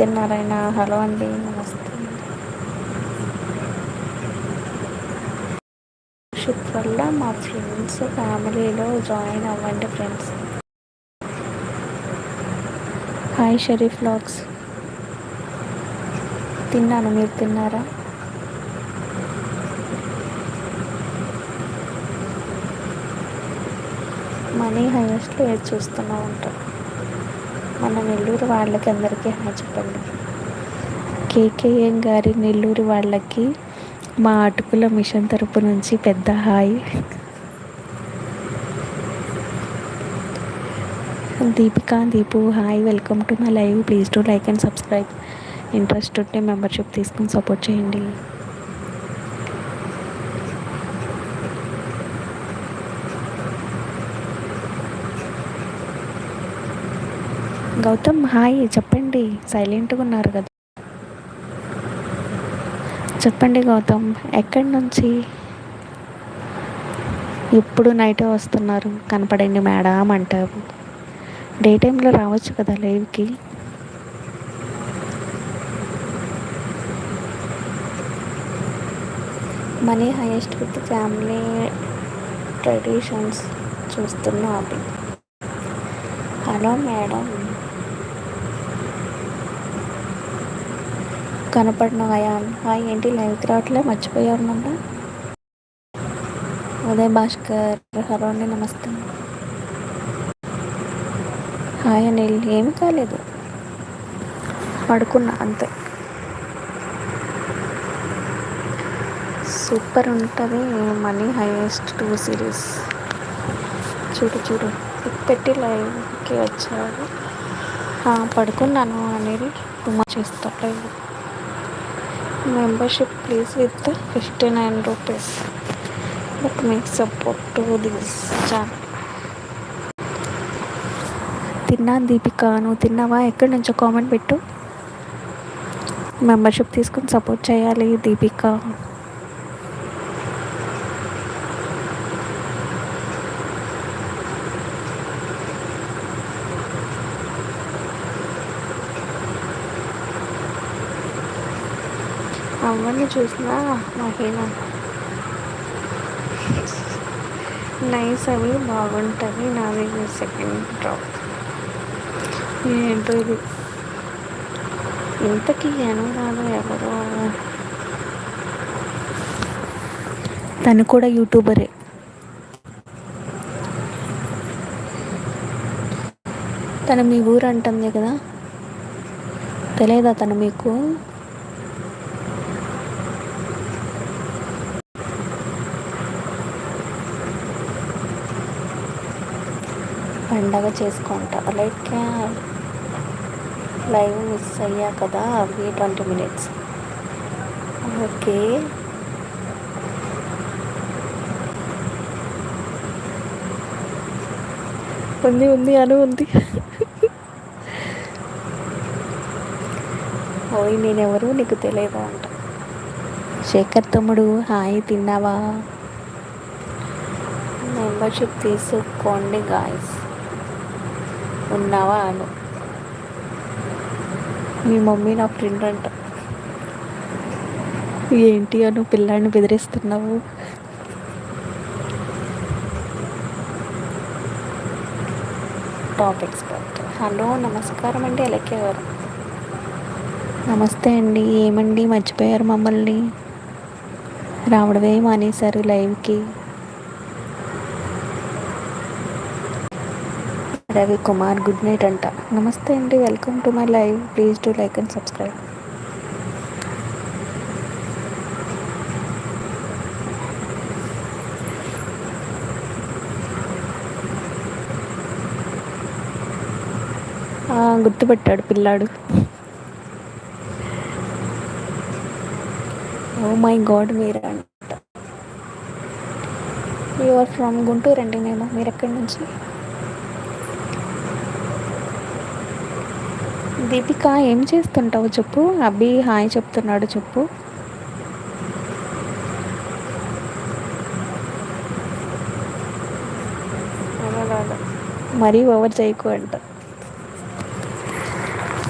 Satyanarayana hello అండి నమస్తే. Ship వల్ల మా ఫ్రెండ్స్ ఫ్యామిలీలో జాయిన్ అవ్వండి ఫ్రెండ్స్. హాయ్ షరీఫ్ లాగ్స్ తిన్నాను మీరు తిన్నారా? మనీ హైయెస్ట్ ఏది చూస్తూనే ఉంటారు మన నెల్లూరు వాళ్ళకి అందరికీ హాయ్ చెప్పండి. కేకేఎం గారి నెల్లూరు వాళ్ళకి మా అటుకుల మిషన్ తరపు నుంచి పెద్ద hi. Deepika Deepu hi welcome to my live. Please to like and subscribe. Interest ఉంటే మెంబర్షిప్ తీసుకుని సపోర్ట్ చేయండి. గౌతమ్ హాయ్ చెప్పండి. సైలెంట్గా ఉన్నారు కదా. చెప్పండి గౌతమ్ ఎక్కడి నుంచి? ఇప్పుడు నైటే వస్తున్నారు కనపడండి మేడం అంటారు. డే టైంలో రావచ్చు కదా లైవ్కి? Money highest with family traditions చూస్తున్న అభి హలో మేడం. కనపడిన హాయ్ ఏంటి? లైవ్కి రావట్లే? మర్చిపోయారు అనమాట ఉదయ్ భాస్కర్ హలో అండి నమస్తే. హాయ్ అనిల్ ఏమి కాలేదు. పడుకున్నా అంతే. సూపర్ ఉంటుంది మనీ హైయెస్ట్ టూ సిరీస్. చూడు చూడు. పెట్టి లైవ్కి వచ్చారు. పడుకున్నాను అనేది తుమ్మా చేస్తా live membership please with 59 rupees that makes support to this channel తిన్నా దీపిక నువ్వు తిన్నావా ఎక్కడి నుంచో కామెంట్ పెట్టు మెంబర్షిప్ తీసుకొని సపోర్ట్ చేయాలి దీపిక అవన్నీ చూసినా మహిళ నైస్ అవి బాగుంటుంది నాది సెకండ్ డ్రాప్ ఏంటో ఇది? ఇంతకీ అనురాధ ఎవరు? తను కూడా యూట్యూబరే. తను మీ ఊరు అంటుంది కదా? తెలియదా తను మీకు? పండగ చేసుకుంటా లైక్ లైవ్ మిస్ అయ్యా కదా అవి ట్వంటీ మినిట్స్ ఓకే. ఉంది ఉంది అను ఉంది. ఓయ్ నేనెవరు నీకు తెలియదా అంట. శేఖర్ తమ్ముడు హాయ్ తిన్నావా? మెంబర్షిప్ తీసుకోండి గాయస్ ఉన్నావా అను. మీ మమ్మీ నా ఫ్రెండ్ అంట. ఏంటి అను పిల్లాడిని బెదిరిస్తున్నావు? టాప్ ఎక్స్పర్ట్ హలో నమస్కారం అండి ఎలకేవారు నమస్తే అండి ఏమండి మర్చిపోయారు మమ్మల్ని? రావడమే మానేశారు లైవ్కి. రవి కుమార్ గుడ్ నైట్ అంట. నమస్తే అండి welcome to my live. Please to like and subscribe. గుర్తుపెట్టాడు పిల్లాడు. Oh ఓ మై గాడ్ మీరు అంట యు ఆర్ ఫ్రమ్ గుంటూరు అండి మేము. మీరు ఎక్కడి నుంచి? దీపిక ఏం చేస్తుంటావు చెప్పు? అబ్బి హాయ్ చెప్తున్నాడు చెప్పు. మరీ ఓవర్ చేయకు అంట.